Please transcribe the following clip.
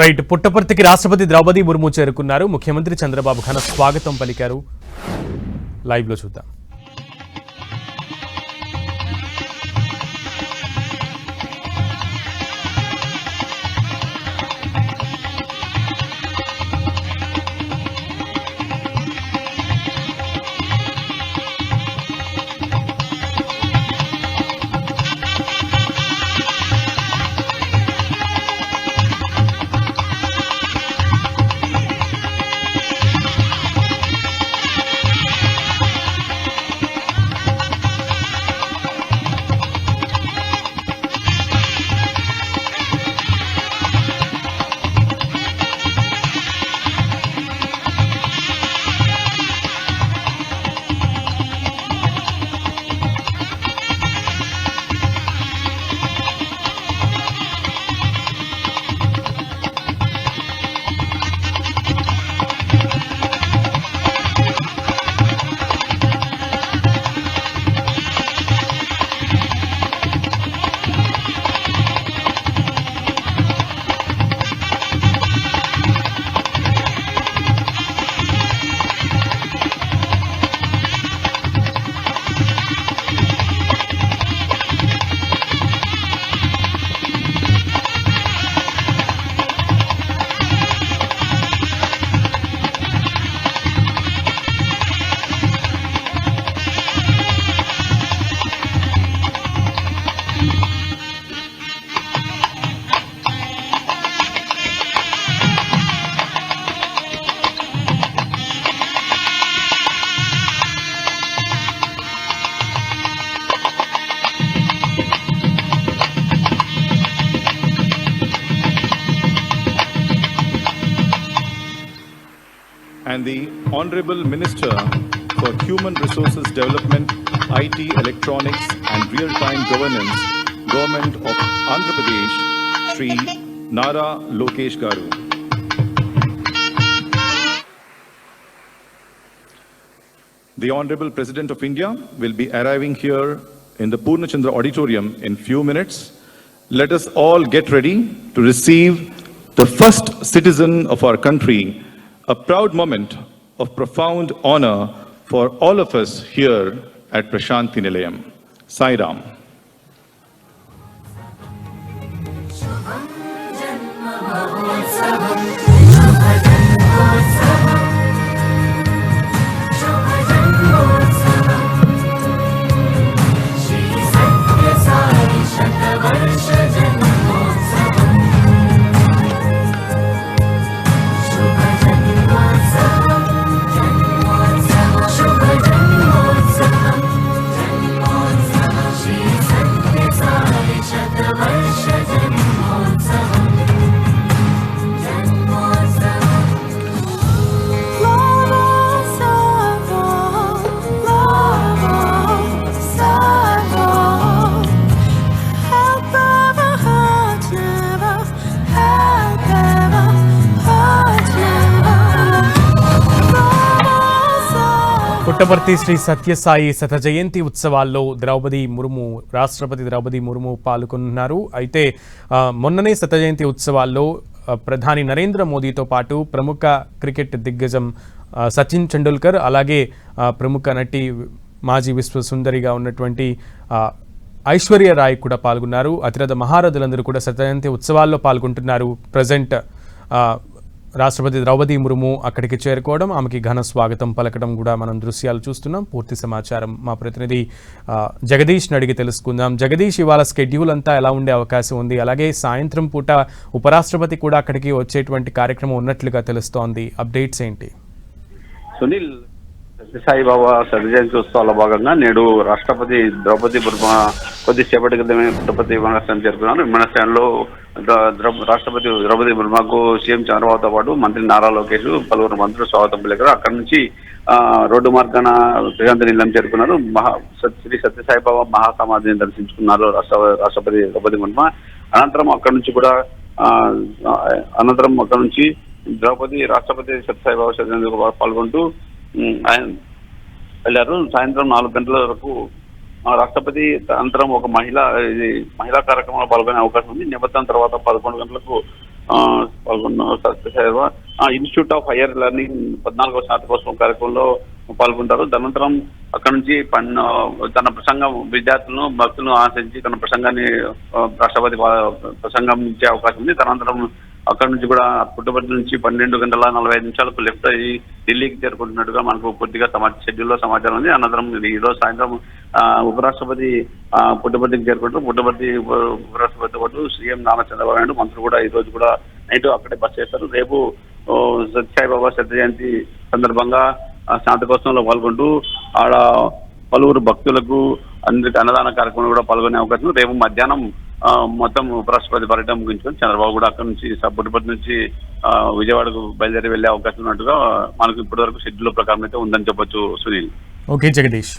Right పుట్టపర్తికి రాష్ట్రపతి ద్రౌపది ముర్ము చేరుకున్నారు. ముఖ్యమంత్రి చంద్రబాబు ఘన స్వాగతం పలికారు. లైవ్లో చూద్దాం. And the Honorable Minister for Human Resources Development, IT, Electronics and Real-Time Governance, Government of Andhra Pradesh, Sri Nara Lokesh Garu. The Honorable President of India will be arriving here in the Purnachandra Auditorium in few minutes. Let us all get ready to receive the first citizen of our country, a proud moment of profound honor for all of us here at Prashanti Nilayam. Sai Ram. Puttaparthi Shri Sathya Sai శత జయంతి ఉత్సవాల్లో ద్రౌపది ముర్ము రాష్ట్రపతి ద్రౌపది ముర్ము పాల్గొన్నారు అయితే మొన్ననే శత జయంతి ఉత్సవాల్లో ప్రధాని నరేంద్ర మోదీతో పాటు ప్రముఖ క్రికెట్ దిగ్గజం సచిన్ టెండూల్కర్ అలాగే ప్రముఖ నటి మాజీ విశ్వ సుందరిగా ఉన్నటువంటి ఐశ్వర్య రాయ్ కూడా పాల్గొన్నారు. అతిరథ మహారథులందరూ కూడా శత జయంతి ఉత్సవాల్లో పాల్గొంటున్నారు. ప్రజెంట్ రాష్ట్రపతి ద్రౌపది ముర్ము అక్కడికి చేరుకోవడం ఆమెకి ఘన స్వాగతం పలకడం కూడా మనం దృశ్యాలు చూస్తున్నాం. పూర్తి సమాచారం మా ప్రతినిధి జగదీష్ని అడిగి తెలుసుకుందాం. జగదీష్ ఇవాళ స్కెడ్యూల్ అంతా ఎలా ఉండే అవకాశం ఉంది? అలాగే సాయంత్రం పూట ఉపరాష్ట్రపతి కూడా అక్కడికి వచ్చేటువంటి కార్యక్రమం ఉన్నట్లుగా తెలుస్తోంది. అప్డేట్స్ ఏంటి? సునీల్ సత్యసాయిబాబా శత జయంతి ఉత్సవాల భాగంగా నేడు రాష్ట్రపతి ద్రౌపది ముర్ము కొద్దిసేపటి క్రితమే పుట్టపర్తి విమానాశ్రయం చేరుకున్నారు. విమానాశ్రయంలో రాష్ట్రపతి ద్రౌపది ముర్ముకు సీఎం చంద్రబాబుతో పాటు మంత్రి నారా లోకేష్ పలువురు మంత్రులు స్వాగతం పలికారు. అక్కడి నుంచి రోడ్డు మార్గాన ప్రశాంత నిలయం చేరుకున్నారు. మహా సత్- శ్రీ సత్యసాయిబాబా మహాసమాధిని దర్శించుకున్నారు రాష్ట్ర రాష్ట్రపతి ద్రౌపది ముర్మ. అనంతరం అక్కడి నుంచి కూడా అనంతరం అక్కడి నుంచి ద్రౌపది రాష్ట్రపతి సత్యసాయిబాబా శతాబ్దిలో పాల్గొంటూ ఆయన వెళ్ళారు. సాయంత్రం నాలుగు గంటల వరకు రాష్ట్రపతి అనంతరం ఒక మహిళ ఇది మహిళా కార్యక్రమంలో పాల్గొనే అవకాశం ఉంది. నిబద్ధం తర్వాత పదకొండు గంటలకు పాల్గొన్న పాల్గొని ఇన్స్టిట్యూట్ ఆఫ్ హైయర్ లెర్నింగ్ పద్నాలుగో స్నాతకోత్సవం కార్యక్రమంలో పాల్గొంటారు. తదనంతరం అక్కడ నుంచి పన్ను తన ప్రసంగం విద్యార్థులను భక్తులను ఆశించి తన ప్రసంగాన్ని రాష్ట్రపతి ప్రసంగం ఇచ్చే అవకాశం ఉంది. తదనంతరం అక్కడ నుంచి కూడా పుట్టపర్తి నుంచి పన్నెండు గంటల నలభై ఐదు నిమిషాలకు లెఫ్ట్ అయ్యి ఢిల్లీకి చేరుకుంటున్నట్టుగా మనకు పూర్తిగా సమాచారం షెడ్యూల్లో సమాచారం ఉంది. అనంతరం ఈ రోజు సాయంత్రం ఆ, ఉపరాష్ట్రపతి ఆ, పుట్టపర్తికి చేరుకుంటారు పుట్టపర్తి ఉపరాష్ట్రపతి ఉపరాష్ట్రపతితో పాటు సీఎం నారా చంద్రబాబు నాయుడు మంత్రులు కూడా ఈ రోజు కూడా నైట్ అక్కడే బస్ చేస్తారు. రేపు ఓ, సత్యసాయిబాబా శత జయంతి సందర్భంగా ఆ శాంతకోత్సవంలో పాల్గొంటూ ఆడ పలువురు భక్తులకు అందరికి అన్నదాన కార్యక్రమంలో కూడా పాల్గొనే అవకాశం రేపు మధ్యాహ్నం మొత్తం ఉపరాష్ట్రపతి పర్యటన ముగించుకొని చంద్రబాబు కూడా అక్కడ నుంచి స- నుంచి విజయవాడకు బయలుదేరి వెళ్ళే అవకాశం ఉన్నట్టుగా మనకు ఇప్పటివరకు షెడ్యూల్ ప్రకారం అయితే ఉందని చెప్పొచ్చు సునీల్. ఓకే జగదీష్.